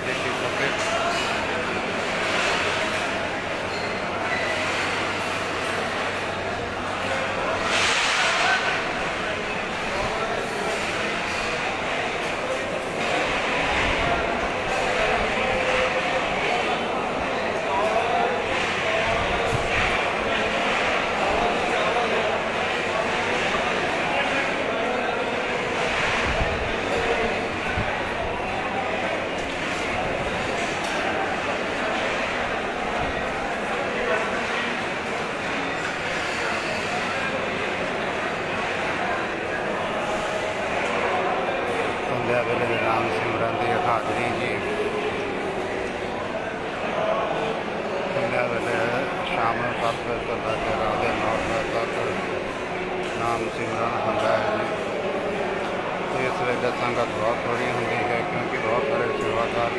to take it from. नाम तत् राधे नाम तत् नाम सिमरन होंगे तो इस वे संगत बहुत बड़ी होंगी है क्योंकि बहुत सारे सेवादार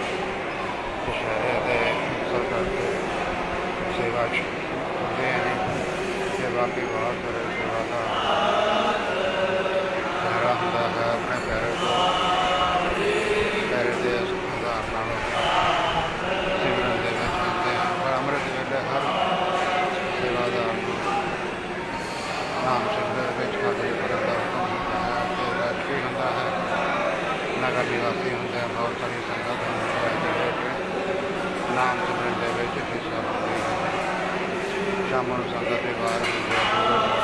दशहरे के अवसर करके सेवा होंगे सेवा की बहुत सारे सेवादार chamamos a Deus agora.